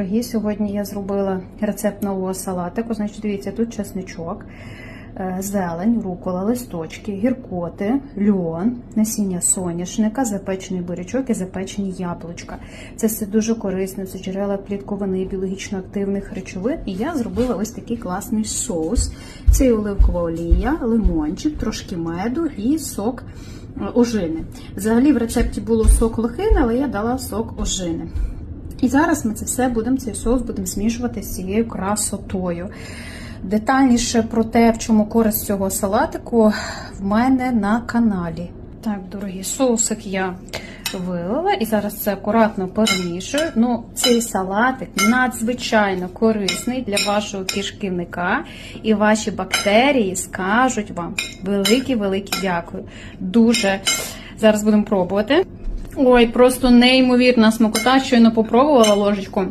Дорогі, сьогодні я зробила рецепт нового салатику. Значить, дивіться, тут чесничок, е, зелень, рукола, листочки, гіркоти, льон, насіння соняшника, запечений бурячок і запечені яблучка. Це все дуже корисно, це джерела клітковини, біологічно активних речовин. І я зробила ось такий класний соус. Це оливкова олія, лимончик, трошки меду і сок е, ожини. Взагалі в рецепті було сок лохини, але я дала сок ожини. І зараз ми це все будемо, цей соус будемо змішувати з цією красотою. Детальніше про те, в чому користь цього салатику, в мене на каналі. Так, дорогі, соусик я вилила і зараз це акуратно перемішую. Ну, цей салатик надзвичайно корисний для вашого кишківника, і ваші бактерії скажуть вам велике-велике дякую. Дуже зараз будемо пробувати. Ой, просто неймовірна смакота, щойно попробувала ложечку.